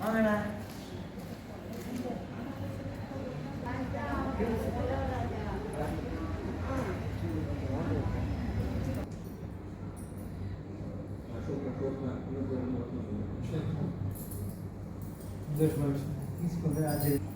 Mamy na... Też masz nic po radzie.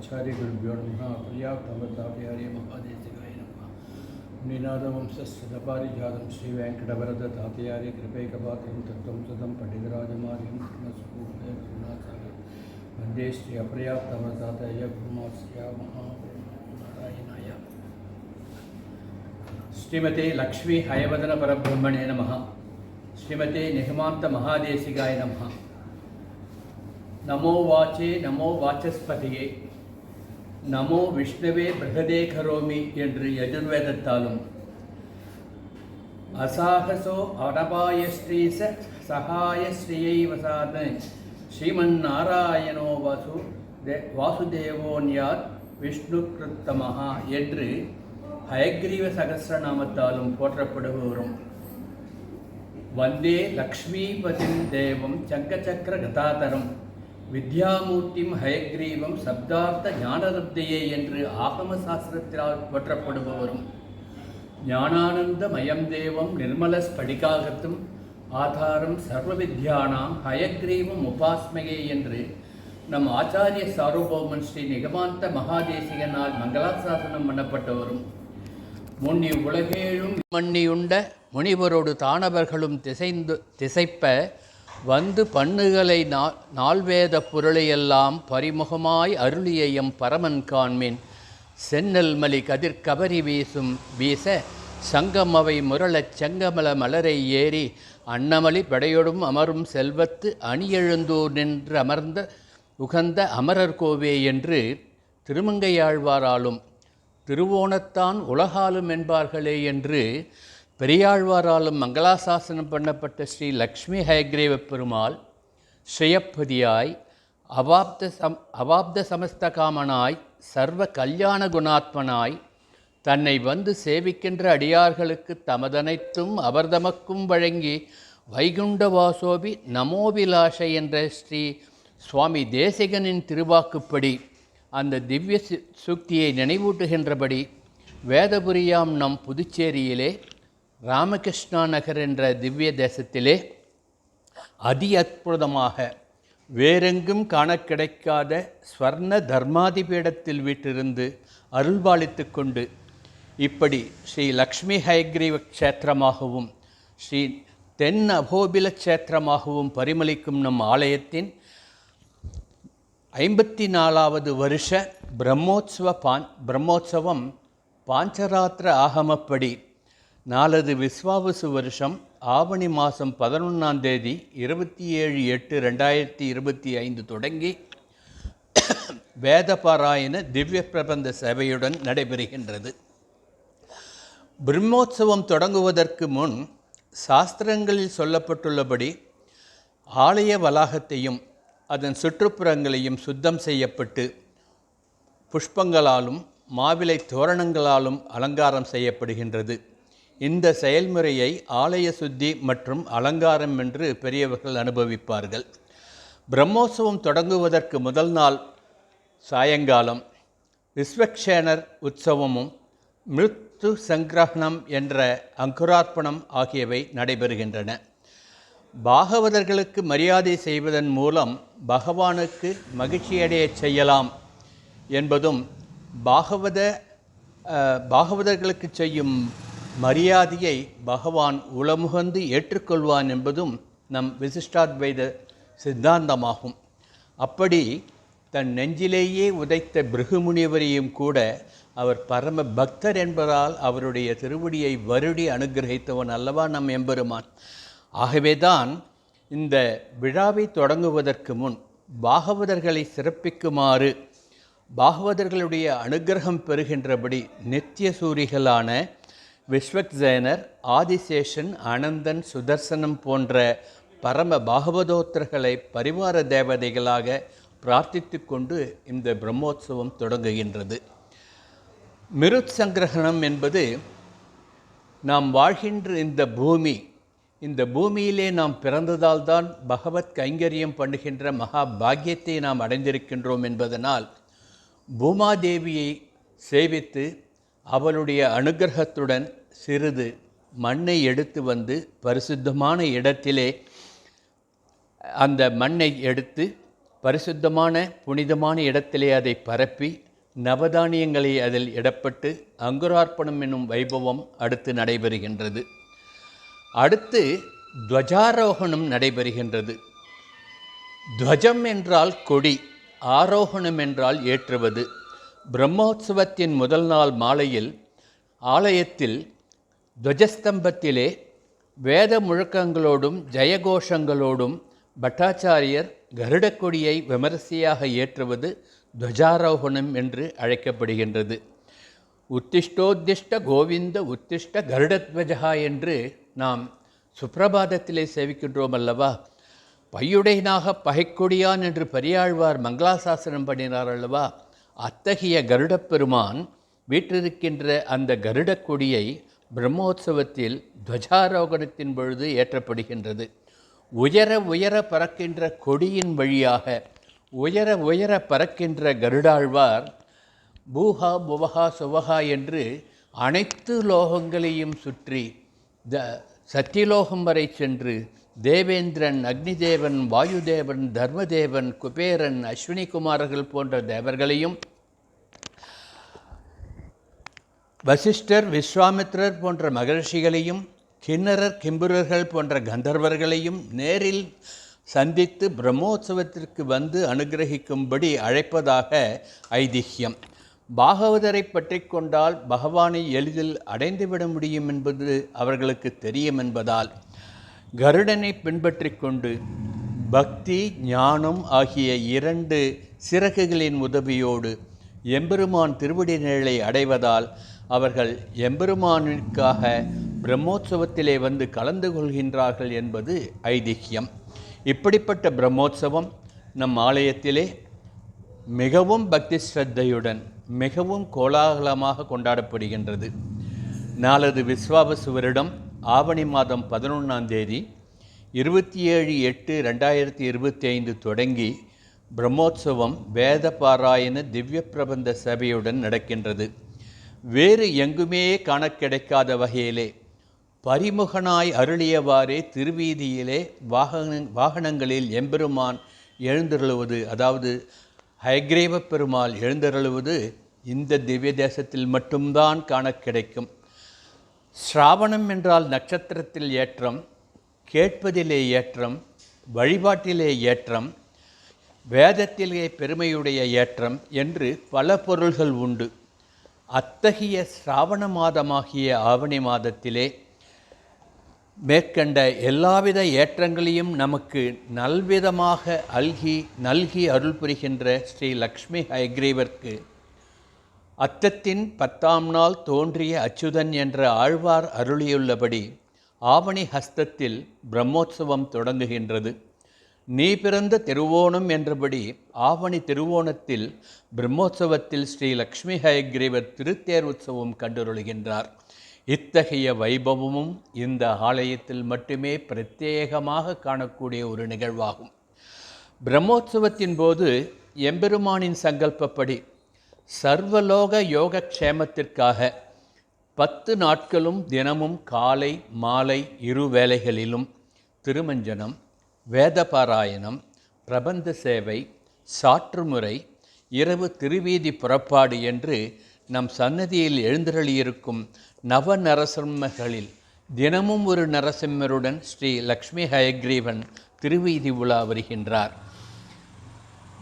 आचार्य आचार्यगुरुभ्यो नमः पर्याप्तमतापहार्य महादेशिकाय नमः। निनादवंशपारिजातं श्रीवेङ्कटवरदतापयार्य कृपैकपात्रं तत्त्वं सदं पण्डितराजमार्यं कृष्णस्फूर्णय करुणासागरं वंदे श्री अपर्याप्तमतातय गुरुमास्या महानारायणाय श्रीमते लक्ष्मी हयवदन परब्रह्मणे नमः। श्रीमते निहमांत महादेशिकाय नमः। नमो वाचे, नमो वाचस्पतिये। நமோ விஷ்ணுவே பிரகதே கரோமி என்று யஜுர்வேதத்தாலும். அசாகசோ அடபாயஸ்ரீச சகாயஸ்ரீயை ஸ்ரீயைவசாத ஸ்ரீமன் நாராயணோ வாசு தே வாசுதேவோன்யாத் விஷ்ணு கிருத்தமஹா என்று ஹயக்ரீவ சகசிரநாமத்தாலும் போற்றப்படுபவரும். வந்தே லக்ஷ்மீபதிம் தேவம் சங்கச்சக்கர கதாதரம். வித்யாமூர்த்திம் ஹயக்ரீவம் சப்தார்த்த ஞானரப்தையே என்று ஆகம சாஸ்திரத்தினால் போற்றப்படுபவரும். ஞானானந்த மயம் தேவம் நிர்மல ஸ்படிகாகத்தும் ஆதாரம் சர்வ வித்யானாம் ஹயக்ரீவம் உபாஸ்மகே என்று நம் ஆச்சாரிய சார்வபௌமன் ஸ்ரீ நிகமாந்த மகாதேசிகனால் மங்களாசாசனம் பண்ணப்பட்டவரும். முன்னி உலகேழும் மண்ணியுண்ட முனிவரோடு தானவர்களும் திசைந்து திசைப்ப வந்து பண்ணுகளை நா நால்வேத பொருளையெல்லாம் பரிமுகமாய் அருளிய எம் பரமன் காண்மின். சென்னல் மலி கதிர் கபரி வீசும் வீச சங்கம் அவை முரளச் செங்கமல மலரை ஏறி அன்னமலி படையொடும் அமரும் செல்வத்து அணியெழுந்தூர் நின்று அமர்ந்த உகந்த அமரர் கோவே என்று திருமங்கையாழ்வாராலும் திருவோணத்தான் உலகாலும் என்பார்களே என்று பெரியாழ்வாராலும் மங்களாசாசனம் பண்ணப்பட்ட ஸ்ரீ லக்ஷ்மி ஹயக்ரேவ பெருமாள் ஸ்ரீயப்பதியாய் அவாப்த சம் அவாப்த சமஸ்தகாமனாய் சர்வ கல்யாண குணாத்மனாய் தன்னை வந்து சேவிக்கின்ற அடியார்களுக்கு தமதனைத்தும் அவர்தமக்கும் வழங்கி வைகுண்ட வாசோபி நமோபிலாஷை என்ற ஸ்ரீ சுவாமி தேசிகனின் திருவாக்குப்படி அந்த திவ்ய சு- சூக்தியை நினைவூட்டுகின்றபடி வேதபுரியாம் நம் புதுச்சேரியிலே ராமகிருஷ்ணா நகர் என்ற திவ்ய தேசத்திலே அதி அற்புதமாக வேறெங்கும் காண கிடைக்காத ஸ்வர்ண தர்மாதிபீடத்தில் வீட்டிருந்து அருள்பாலித்து கொண்டு இப்படி ஸ்ரீ லக்ஷ்மி ஹயக்ரீவ க்ஷேத்திரமாகவும் ஸ்ரீ தென் அகோபில க்ஷேத்திரமாகவும் பரிமளிக்கும் நம் ஆலயத்தின் ஐம்பத்தி நாலாவது வருஷ பிரம்மோத்சவ பான் பிரம்மோத்சவம் பாஞ்சராத்திர ஆகமப்படி நாலது விஸ்வாவசு வருஷம் ஆவணி மாதம் பதினொன்றாம் தேதி இருபத்தி ஏழு எட்டு ரெண்டாயிரத்தி இருபத்தி ஐந்து தொடங்கி வேதபாராயண திவ்ய பிரபந்த சேவையுடன் நடைபெறுகின்றது. பிரம்மோற்சவம் தொடங்குவதற்கு முன் சாஸ்திரங்களில் சொல்லப்பட்டுள்ளபடி ஆலய வளாகத்தையும் அதன் சுற்றுப்புறங்களையும் சுத்தம் செய்யப்பட்டு புஷ்பங்களாலும் மாவிலை தோரணங்களாலும் அலங்காரம் செய்யப்படுகின்றது. இந்த செயல்முறையை ஆலய சுத்தி மற்றும் அலங்காரம் என்று பெரியவர்கள் அனுபவிப்பார்கள். பிரம்மோற்சவம் தொடங்குவதற்கு முதல் நாள் சாயங்காலம் விஸ்வக்ஷேனர் உற்சவமும் மிருத்து சங்கிரகணம் என்ற அங்குரார்ப்பணம் ஆகியவை நடைபெறுகின்றன. பாகவதர்களுக்கு மரியாதை செய்வதன் மூலம் பகவானுக்கு மகிழ்ச்சியடைய செய்யலாம் என்பதும் பாகவத பாகவதர்களுக்கு செய்யும் மரியாதையை பகவான் உளமுகந்து ஏற்றுக்கொள்வான் என்பதும் நம் விசிஷ்டாத்வைத சித்தாந்தமாகும். அப்படி தன் நெஞ்சிலேயே உதைத்த பிருகுமுனிவரையும் கூட அவர் பரம பக்தர் என்பதால் அவருடைய திருவடியை வருடி அனுகிரகித்தவன் அல்லவா நம் எம்பெருமான். ஆகவேதான் இந்த விழாவை தொடங்குவதற்கு முன் பாகவதர்களை சிறப்பிக்குமாறு பாகவதர்களுடைய அனுக்கிரகம் பெறுகின்றபடி நித்திய சூரிகளான விஸ்வக்சேனர் ஆதிசேஷன் அனந்தன் சுதர்சனம் போன்ற பரம பாகவதோத்தர்களை பரிவார தேவதைகளாக பிரார்த்தித்து கொண்டு இந்த பிரம்மோற்சவம் தொடங்குகின்றது. மிருத் சங்கிரகணம் என்பது நாம் வாழ்கின்ற இந்த பூமி இந்த பூமியிலே நாம் பிறந்ததால் தான் பகவத் கைங்கரியம் பண்ணுகின்ற மகா பாக்கியத்தை நாம் அடைந்திருக்கின்றோம் என்பதனால் பூமாதேவியை சேவித்து அவளுடைய அனுகிரகத்துடன் சிறிது மண்ணை எடுத்து வந்து பரிசுத்தமான இடத்திலே அந்த மண்ணை எடுத்து பரிசுத்தமான புனிதமான இடத்திலே அதை பரப்பி நவதானியங்களை அதில் இடப்பட்டு அங்குரார்ப்பணம் என்னும் வைபவம் அடுத்து நடைபெறுகின்றது. அடுத்து துவஜாரோகணம் நடைபெறுகின்றது. துவஜம் என்றால் கொடி ஆரோகணம் என்றால் ஏற்றுவது. பிரம்மோற்சவத்தின் முதல் நாள் மாலையில் ஆலயத்தில் துவஜஸ்தம்பத்திலே வேத முழக்கங்களோடும் ஜெயகோஷங்களோடும் பட்டாச்சாரியர் கருடக்கொடியை விமரிசையாக ஏற்றுவது துவஜாரோகணம் என்று அழைக்கப்படுகின்றது. உத்திஷ்டோத்திஷ்ட கோவிந்த உத்திஷ்ட கருடத்வஜா என்று நாம் சுப்பிரபாதத்திலே சேவிக்கின்றோம் அல்லவா? பையுடைனாக பகைக்கொடியான் என்று பெரியாழ்வார் மங்களாசாசனம் பண்ணினார் அல்லவா? அத்தகைய கருடப் பெருமான் வீற்றிருக்கின்ற அந்த கருடக்கொடியை பிரம்மோற்சவத்தில் துவஜாரோகணத்தின் பொழுது ஏற்றப்படுகின்றது. உயர உயர பறக்கின்ற கொடியின் வழியாக உயர உயர பறக்கின்ற கருடாழ்வார் பூஹா புவஹா சுவஹா என்று அனைத்து லோகங்களையும் சுற்றி த சத்தியலோகம் வரை சென்று தேவேந்திரன் அக்னிதேவன் வாயுதேவன் தர்மதேவன் குபேரன் அஸ்வினி குமாரர்கள் போன்ற தேவர்களையும் வசிஷ்டர் விஸ்வாமித்திரர் போன்ற மகர்ஷிகளையும் கிண்ணறர் கிம்புரர்கள் போன்ற கந்தர்வர்களையும் நேரில் சந்தித்து பிரம்மோற்சவத்திற்கு வந்து அனுகிரகிக்கும்படி அழைப்பதாக ஐதிஹ்யம் பாகவதரை பற்றி கொண்டால் பகவானை எளிதில் அடைந்துவிட முடியும் என்பது அவர்களுக்கு தெரியும் என்பதால் கருடனை பின்பற்றி கொண்டு பக்தி ஞானம் ஆகிய இரண்டு சிறகுகளின் உதவியோடு எம்பெருமான் திருவடி நிழலை அடைவதால் அவர்கள் எம்பெருமானிற்காக பிரம்மோற்சவத்திலே வந்து கலந்து கொள்கின்றார்கள் என்பது ஐதிஹ்யம் இப்படிப்பட்ட பிரம்மோற்சவம் நம் ஆலயத்திலே மிகவும் பக்தி ஸ்ரத்தையுடன் மிகவும் கோலாகலமாக கொண்டாடப்படுகின்றது. நாளது விஸ்வாபசுவரிடம் ஆவணி மாதம் பதினொன்றாம் தேதி இருபத்தி ஏழு எட்டு ரெண்டாயிரத்தி இருபத்தி ஐந்து தொடங்கி பிரம்மோற்சவம் வேத பாராயண திவ்ய பிரபந்த சபையுடன் நடக்கின்றது. வேறு எங்குமே காண கிடைக்காத வகையிலே பரிமுகனாய் அருளியவாறே திருவீதியிலே வாகன வாகனங்களில் எம்பெருமான் எழுந்தருளுவது அதாவது ஹயக்ரேவ பெருமாள் எழுந்தருளுவது இந்த திவ்ய தேசத்தில் மட்டும்தான் காண கிடைக்கும் ஸ்ராவணம் என்றால் நட்சத்திரத்தில் ஏற்றம் கேட்பதிலே ஏற்றம் வழிபாட்டிலே ஏற்றம் வேதத்திலே பெருமையுடைய ஏற்றம் என்று பல பொருள்கள் உண்டு. அத்தகைய சிராவண மாதமாகிய ஆவணி மாதத்திலே மேற்கண்ட எல்லாவித ஏற்றங்களையும் நமக்கு நல்விதமாக அல்கி நல்கி அருள் புரிகின்ற ஸ்ரீ லக்ஷ்மி ஹயக்ரீவர்க்கு அத்தத்தின் பத்தாம் நாள் தோன்றிய அச்சுதன் என்ற ஆழ்வார் அருளியுள்ளபடி ஆவணி ஹஸ்தத்தில் பிரம்மோற்சவம் தொடங்குகின்றது. நீ பிறந்த திருவோணம் என்றபடி ஆவணி திருவோணத்தில் பிரம்மோற்சவத்தில் ஸ்ரீ லக்ஷ்மி ஹயக்ரீவர் திருத்தேர் உற்சவம் கண்டுருளுகின்றார். இத்தகைய வைபவமும் இந்த ஆலயத்தில் மட்டுமே பிரத்யேகமாக காணக்கூடிய ஒரு நிகழ்வாகும். பிரம்மோற்சவத்தின் போது எம்பெருமானின் சங்கல்பப்படி சர்வலோக யோகக்ஷேமத்திற்காக பத்து நாட்களும் தினமும் காலை மாலை இரு வேளைகளிலும் திருமஞ்சனம் வேதபாராயணம் பிரபந்த சேவை சாற்றுமுறை இரவு திருவீதி புறப்பாடு என்று நம் சன்னதியில் எழுந்தருளியிருக்கும் நவ நரசிம்மர்களில் தினமும் ஒரு நரசிம்மருடன் ஸ்ரீ லக்ஷ்மி ஹயக்ரீவன் திருவீதி உலா வருகின்றார்.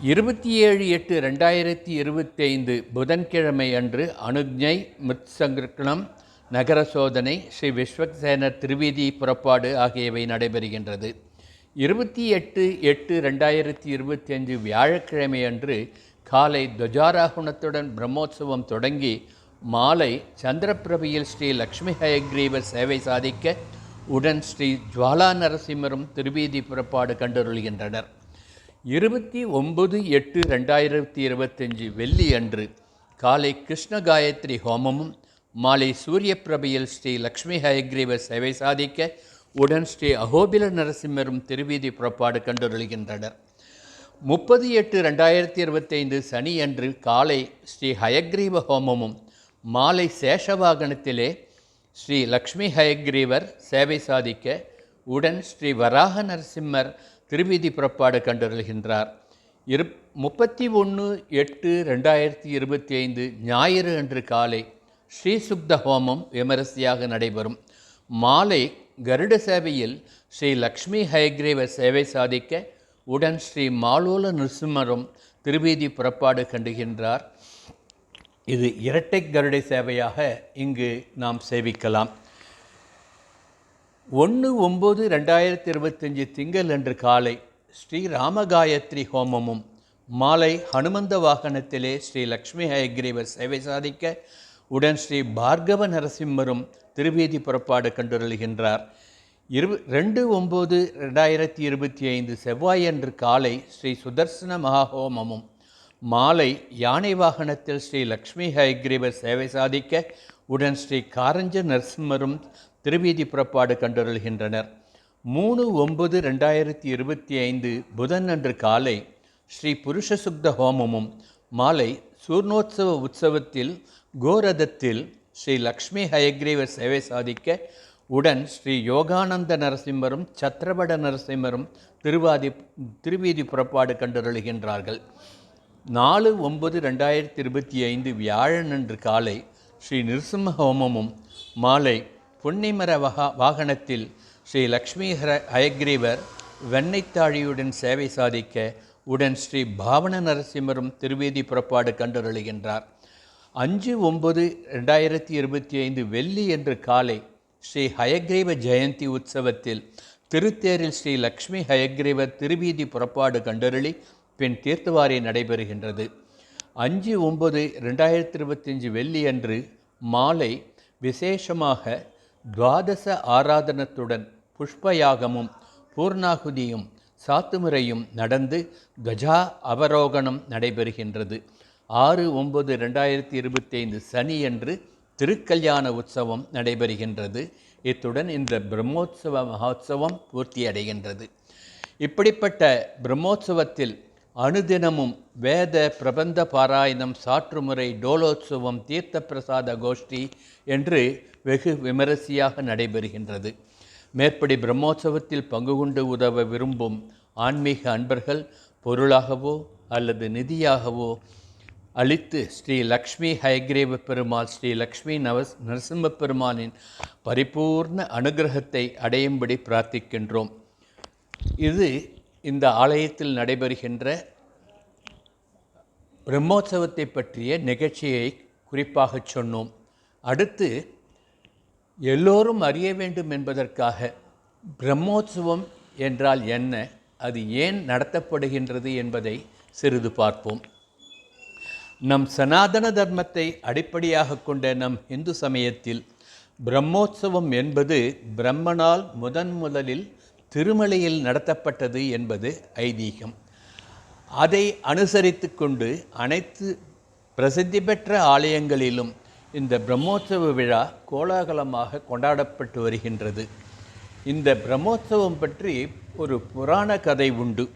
இருபத்தி ஏழு எட்டு ரெண்டாயிரத்தி இருபத்தைந்து புதன்கிழமை அன்று அனுஜை மிருத்சங்கிருக்கணம் நகர சோதனை ஸ்ரீ விஸ்வக்சேனர் திருவீதி புறப்பாடு ஆகியவை நடைபெறுகின்றது. இருபத்தி எட்டு எட்டு ரெண்டாயிரத்தி இருபத்தி அஞ்சு வியாழக்கிழமை அன்று காலை துவஜாராகுணத்துடன் பிரம்மோற்சவம் தொடங்கி மாலை சந்திரப்பிரபியில் ஸ்ரீ லக்ஷ்மி ஹயக்ரீவர் சேவை சாதிக்க உடன் ஸ்ரீ ஜுவாலா நரசிம்மரும் திருவீதி புறப்பாடு கண்டருள்கின்றனர். இருபத்தி ஒன்பது எட்டு ரெண்டாயிரத்தி இருபத்தஞ்சு வெள்ளி அன்று காலை கிருஷ்ண காயத்ரி ஹோமமும் மாலை சூரிய பிரபையில் ஸ்ரீ லக்ஷ்மி ஹயக்ரீவ சேவை சாதிக்க உடன் ஸ்ரீ அகோபில நரசிம்மரும் திருவீதி புறப்பாடு கண்டுருளுகின்றனர். முப்பது எட்டு ரெண்டாயிரத்தி இருபத்தைந்து சனி அன்று காலை ஸ்ரீ ஹயக்ரீவ ஹோமமும் மாலை சேஷவாகனத்திலே ஸ்ரீ லக்ஷ்மி ஹயக்ரீவர் சேவை சாதிக்க உடன் ஸ்ரீ வராக நரசிம்மர் திருவீதி புறப்பாடு கண்டுருள்கின்றார். இரு முப்பத்தி ஒன்று எட்டு ரெண்டாயிரத்தி இருபத்தி ஐந்து ஞாயிறு அன்று காலை ஸ்ரீ சுப்த ஹோமம் விமரிசையாக நடைபெறும். மாலை கருட சேவையில் ஸ்ரீ லக்ஷ்மி ஹயக்ரீவ சேவை சாதிக்க உடன் ஸ்ரீ மாலோல நிருசிம்மரும் திருவீதி புறப்பாடு கண்டுகின்றார். இது இரட்டை கருடை சேவையாக இங்கு நாம் சேவிக்கலாம். ஒன்று ஒம்பது ரெண்டாயிரத்தி இருபத்தஞ்சி திங்கள் அன்று காலை ஸ்ரீ ராமகாயத்ரி ஹோமமும் மாலை ஹனுமந்த வாகனத்திலே ஸ்ரீ லக்ஷ்மி ஹயக்ரீவர் சேவை சாதிக்க உடன் ஸ்ரீ பார்கவ நரசிம்மரும் திருவீதி புறப்பாடு கண்டுருள்கின்றார். இரு ரெண்டு ஒம்பது ரெண்டாயிரத்தி இருபத்தி ஐந்து செவ்வாயன்று காலை ஸ்ரீ சுதர்சன மகாஹோமமும் மாலை யானை வாகனத்தில் ஸ்ரீ லக்ஷ்மி ஹயக்ரீவர் சேவை சாதிக்க உடன் ஸ்ரீ காரஞ்ச நரசிம்மரும் திருவீதி புறப்பாடு கண்டருள்கின்றனர். மூணு ஒன்பது ரெண்டாயிரத்தி இருபத்தி ஐந்து புதன் அன்று காலை ஸ்ரீ புருஷ சுக்த ஹோமமும் மாலை சூர்ணோத்சவ உற்சவத்தில் கோரதத்தில் ஸ்ரீ லக்ஷ்மி ஹயக்ரீவர் சேவை சாதிக்க உடன் ஸ்ரீ யோகானந்த நரசிம்மரும் சத்திரபட நரசிம்மரும் திருவாதி திருவீதி புறப்பாடு கண்டருளுகின்றார்கள். நாலு ஒன்பது ரெண்டாயிரத்தி இருபத்தி ஐந்து வியாழன் அன்று காலை ஸ்ரீ நிருசிம்ம ஹோமமும் மாலை புன்னிமர வகா வாகனத்தில் ஸ்ரீ லக்ஷ்மி ஹர ஹயக்ரீவர் வெண்ணைத்தாழியுடன் சேவை சாதிக்க உடன் ஸ்ரீ பாவன நரசிம்மரும் திருவேதி புறப்பாடு கண்டருளுகின்றார். அஞ்சு ஒன்பது ரெண்டாயிரத்தி இருபத்தி ஐந்து வெள்ளி என்று காலை ஸ்ரீ ஹயக்ரீவ ஜெயந்தி உற்சவத்தில் திருத்தேரில் ஸ்ரீ லக்ஷ்மி ஹயக்ரீவர் திருவீதி புறப்பாடு கண்டருளி பின் தீர்த்தவாரி நடைபெறுகின்றது. அஞ்சு ஒன்பது ரெண்டாயிரத்தி இருபத்தஞ்சு வெள்ளி அன்று மாலை விசேஷமாக துவாதச ஆராதனத்துடன் புஷ்பயாகமும் பூர்ணாகுதியும் சாத்துமுறையும் நடந்து கஜா அவரோகணம் நடைபெறுகின்றது. ஆறு ஒன்பது ரெண்டாயிரத்தி இருபத்தி ஐந்து சனி அன்று திருக்கல்யாண உற்சவம் நடைபெறுகின்றது. இத்துடன் இந்த பிரம்மோற்சவ மகோத்சவம் பூர்த்தியடைகின்றது. இப்படிப்பட்ட பிரம்மோற்சவத்தில் அனுதினமும் வேத பிரபந்த பாராயணம் சாற்றுமுறை டோலோத்சவம் தீர்த்த பிரசாத கோஷ்டி என்று வெகு விமரிசையாக நடைபெறுகின்றது. மேற்படி பிரம்மோற்சவத்தில் பங்கு கொண்டு உதவ விரும்பும் ஆன்மீக அன்பர்கள் பொருளாகவோ அல்லது நிதியாகவோ அளித்து ஸ்ரீ லக்ஷ்மி ஹயக்ரீவ பெருமாள் ஸ்ரீ லக்ஷ்மி நவஸ் நரசிம்ம பெருமானின் பரிபூர்ண அனுகிரகத்தை அடையும்படி பிரார்த்திக்கின்றோம். இது இந்த ஆலயத்தில் நடைபெறுகின்ற பிரம்மோற்சவத்தை பற்றிய நிகழ்ச்சியை குறிப்பாக சொன்னோம். அடுத்து எல்லோரும் அறிய வேண்டும் என்பதற்காக பிரம்மோற்சவம் என்றால் என்ன அது ஏன் நடத்தப்படுகின்றது என்பதை சிறிது பார்ப்போம். நம் சனாதன தர்மத்தை அடிப்படையாக கொண்ட நம் இந்து சமயத்தில் பிரம்மோற்சவம் என்பது பிரம்மனால் முதன் முதலில் திருமலையில் நடத்தப்பட்டது என்பது ஐதீகம். அதை அனுசரித்து கொண்டு அனைத்து பிரசித்தி பெற்ற ஆலயங்களிலும் இந்த பிரம்மோற்சவ விழா கோலாகலமாக கொண்டாடப்பட்டு வருகின்றது. இந்த பிரம்மோற்சவம் பற்றி ஒரு புராண கதை உண்டு.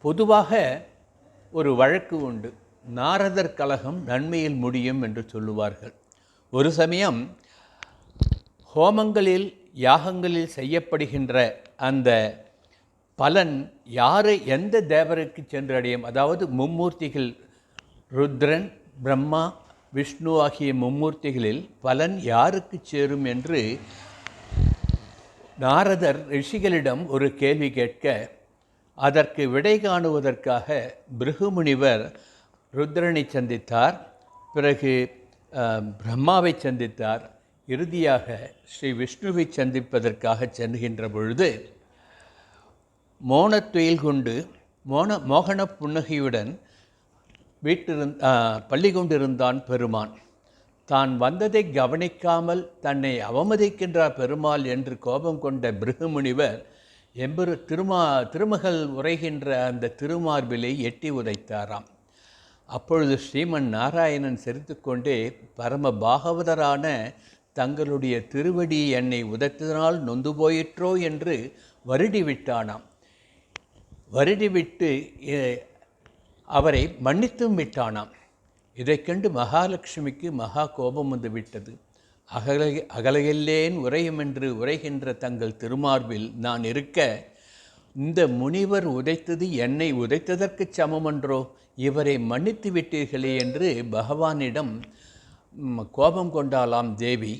பொதுவாக ஒரு வழக்கு உண்டு. நாரதர் கலகம் நன்மையில் முடியும் என்று சொல்லுவார்கள். ஒரு சமயம் ஹோமங்களில் யாகங்களில் செய்யப்படுகின்ற அந்த பலன் யாரை எந்த தேவருக்கு சென்றடையும்? அதாவது மும்மூர்த்திகள் ருத்ரன் பிரம்மா விஷ்ணு ஆகிய மும்மூர்த்திகளில் பலன் யாருக்கு சேரும் என்று நாரதர் ரிஷிகளிடம் ஒரு கேள்வி கேட்க அதற்கு விடை காணுவதற்காக பிருகுமுனிவர் ருத்ரனை சந்தித்தார். பிறகு பிரம்மாவை சந்தித்தார். இறுதியாக ஸ்ரீ விஷ்ணுவை சந்திப்பதற்காக செல்கின்ற பொழுது மோனத்துயில் கொண்டு மோன மோகன புன்னகையுடன் வீட்டிருந் பள்ளி கொண்டிருந்தான் பெருமான். தான் வந்ததை கவனிக்காமல் தன்னை அவமதிக்கின்றார் பெருமாள் என்று கோபம் கொண்ட பிருகுமுனிவர் எம்பெரு திருமா திருமகள் உரைகின்ற அந்த திருமார்பிலை எட்டி உதைத்தாராம். அப்பொழுது ஸ்ரீமன் நாராயணன் சிரித்துக்கொண்டே பரம பாகவதரான தங்களுடைய திருவடி என்னை உதத்தினால் நொந்து போயிற்றோ என்று வருடி விட்டானாம். வருடிவிட்டு விட்டு அவரை மன்னித்தும் விட்டானாம். இதைக் கண்டு மகாலட்சுமிக்கு மகா கோபம் வந்து விட்டது. அகல அகலையில்லேன் உரையும் என்று உரைகின்ற தங்கள் திருமார்பில் நான் இருக்க இந்த முனிவர் உதைத்தது என்னை உதைத்ததற்கு சமமன்றோ? இவரை மன்னித்து விட்டீர்களே என்று பகவானிடம் கோபம் கொண்டாளாம் தேவி.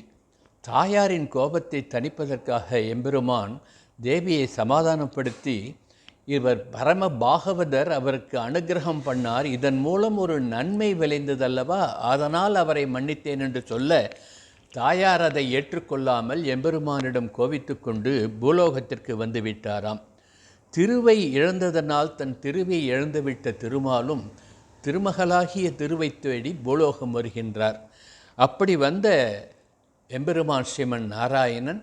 தாயாரின் கோபத்தை தணிப்பதற்காக எம்பெருமான் தேவியை சமாதானப்படுத்தி இவர் பரம பாகவதர் அவருக்கு அனுக்கிரகம் பண்ணார். இதன் மூலம் ஒரு நன்மை விளைந்ததல்லவா? அதனால் அவரை மன்னித்தேன் என்று சொல்ல தாயார் அதை ஏற்றுக்கொள்ளாமல் எம்பெருமானிடம் கோவித்துக்கொண்டு பூலோகத்திற்கு வந்து விட்டாராம் திருவை இழந்ததனால் தன் திருவை இழந்துவிட்ட திருமாலும் திருமகளாகிய திருவை தேடி பூலோகம் வருகின்றார். அப்படி வந்த எம்பெருமான் ஸ்ரீமன் நாராயணன்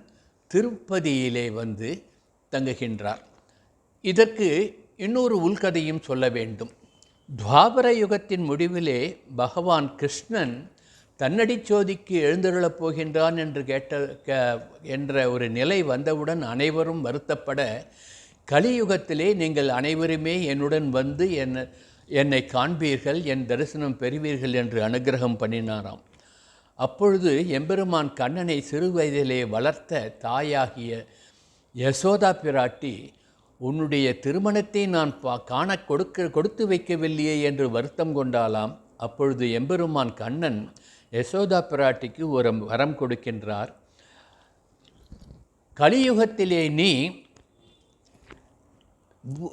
திருப்பதியிலே வந்து தங்குகின்றார். இதற்கு இன்னொரு உள்கதையும் சொல்ல வேண்டும். துவாபர யுகத்தின் முடிவிலே பகவான் கிருஷ்ணன் தன்னடிச் சோதிக்கு எழுந்தருளப் போகின்றான் என்று கேட்ட க- என்ற ஒரு நிலை வந்தவுடன் அனைவரும் வருத்தப்பட கலியுகத்திலே நீங்கள் அனைவருமே என்னுடன் வந்து என்னை என்னை காண்பீர்கள் என் தரிசனம் பெறுவீர்கள் என்று அனுக்கிரகம் பண்ணினாராம். அப்பொழுது எம்பெருமான் கண்ணனை சிறு வயதிலே வளர்த்த தாயாகிய யசோதா பிராட்டி உன்னுடைய திருமணத்தை நான் பா காண கொடுக்க கொடுத்து வைக்கவில்லையே என்று வருத்தம் கொண்டாலாம் அப்பொழுது எம்பெருமான் கண்ணன் யசோதா பிராட்டிக்கு ஒரு வரம் கொடுக்கின்றார். கலியுகத்திலே நீ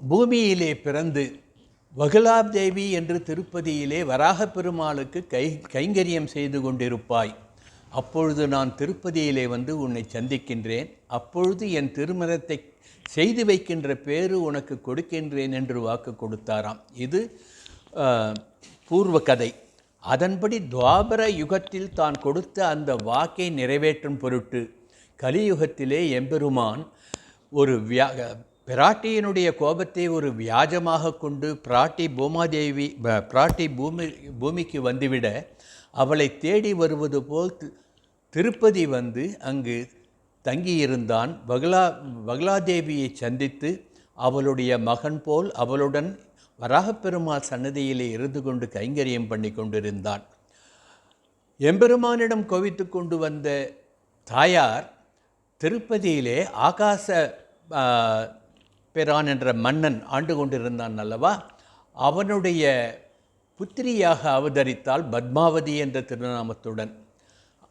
பூமியிலே பிறந்து வகுலாப் தேவி என்று திருப்பதியிலே வராகப் பெருமாளுக்கு கை கைங்கரியம் செய்து கொண்டிருப்பாய். அப்பொழுது நான் திருப்பதியிலே வந்து உன்னை சந்திக்கின்றேன். அப்பொழுது என் திருமணத்தை செய்து வைக்கின்ற பேரு உனக்கு கொடுக்கின்றேன் என்று வாக்கு கொடுத்தாராம். இது பூர்வ கதை அதன்படி துவாபர யுகத்தில் தான் கொடுத்த அந்த வாக்கை நிறைவேற்றும் பொருட்டு கலியுகத்திலே எம்பெருமான் ஒரு வியா பிராட்டியினுடைய கோபத்தை ஒரு வியாஜமாக கொண்டு பிராட்டி பூமாதேவி ப- பிராட்டி பூமி பூமிக்கு வந்துவிட அவளை தேடி வருவது போல் தி- திருப்பதி வந்து அங்கு தங்கியிருந்தான். வகலா வகலாதேவியை சந்தித்து அவளுடைய மகன் போல் அவளுடன் வராகப்பெருமாள் சன்னதியிலே இருந்து கொண்டு கைங்கரியம் பண்ணி கொண்டிருந்தான். எம்பெருமானிடம் கோவித்து கொண்டு வந்த தாயார் திருப்பதியிலே ஆகாச ஆ, பிரான் என்ற மன்னன் ஆண்டு கொண்டிருந்தான் அல்லவா? அவனுடைய புத்திரியாக அவதரித்தால் பத்மாவதி என்ற திருநாமத்துடன்.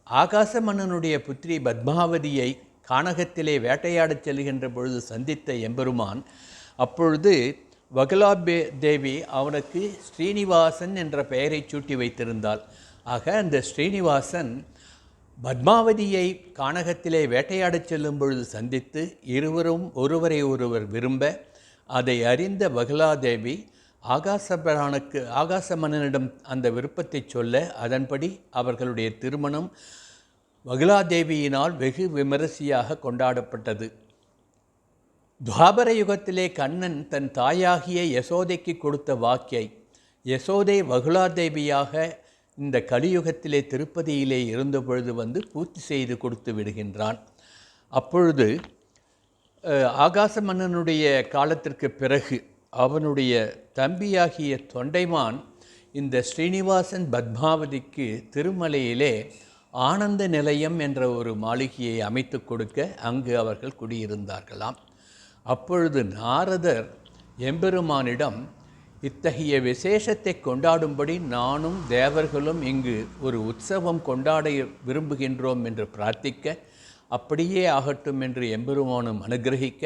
ஆகாச மன்னனுடைய புத்திரி பத்மாவதியை கானகத்திலே வேட்டையாடச் செல்கின்ற பொழுது சந்தித்த எம்பெருமான் அப்பொழுது வகலாபே தேவி அவனுக்கு ஸ்ரீனிவாசன் என்ற பெயரை சூட்டி வைத்திருந்தாள். ஆக அந்த ஸ்ரீனிவாசன் பத்மாவதியை கானகத்திலே வேட்டையாடச் செல்லும் பொழுது சந்தித்து இருவரும் ஒருவரை ஒருவர் விரும்ப அதை அறிந்த வகலாதேவி ஆகாசபிரானுக்கு ஆகாச மன்னனிடம் அந்த விருப்பத்தை சொல்ல அதன்படி அவர்களுடைய திருமணம் வகுலாதேவியினால் வெகு விமரிசையாக கொண்டாடப்பட்டது. துவாபர யுகத்திலே கண்ணன் தன் தாயாகிய யசோதைக்கு கொடுத்த வாக்கியை யசோதை வகுலாதேவியாக இந்த கலியுகத்திலே திருப்பதியிலே இருந்த பொழுது வந்து பூர்த்தி செய்து கொடுத்து விடுகின்றான். அப்பொழுது ஆகாச மன்னனுடைய காலத்திற்கு பிறகு அவனுடைய தம்பியாகிய தொண்டைமான் இந்த ஸ்ரீனிவாசன் பத்மாவதிக்கு திருமலையிலே ஆனந்த நிலையம் என்ற ஒரு மாளிகையை அமைத்து கொடுக்க அங்கு அவர்கள் குடியிருந்தார்களாம். அப்பொழுது நாரதர் எம்பெருமானிடம் இத்தகைய விசேஷத்தை கொண்டாடும்படி நானும் தேவர்களும் இங்கு ஒரு உற்சவம் கொண்டாட விரும்புகின்றோம் என்று பிரார்த்திக்க அப்படியே ஆகட்டும் என்று எம்பெருமானும் அனுகிரகிக்க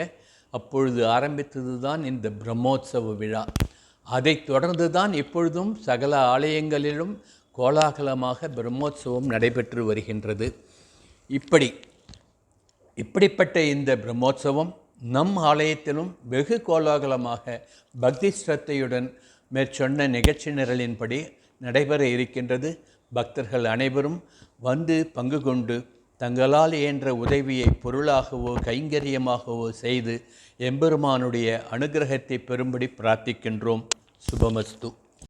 அப்பொழுது ஆரம்பித்தது தான் இந்த பிரம்மோற்சவ விழா. அதைத் தொடர்ந்து தான் இப்பொழுதும் சகல ஆலயங்களிலும் கோலாகலமாக பிரம்மோற்சவம் நடைபெற்று வருகின்றது. இப்படி இப்படிப்பட்ட இந்த பிரம்மோற்சவம் நம் ஆலயத்திலும் வெகு கோலாகலமாக பக்தி ஸ்ரத்தையுடன் மேற்சொன்ன நிகழ்ச்சி நிரலின்படி நடைபெற இருக்கின்றது. பக்தர்கள் அனைவரும் வந்து பங்கு கொண்டு தங்களால் இயன்ற உதவியை பொருளாகவோ கைங்கரியமாகவோ செய்து எம்பெருமானுடைய அனுகிரகத்தை பெறும்படி பிரார்த்திக்கின்றோம். சுபமஸ்து.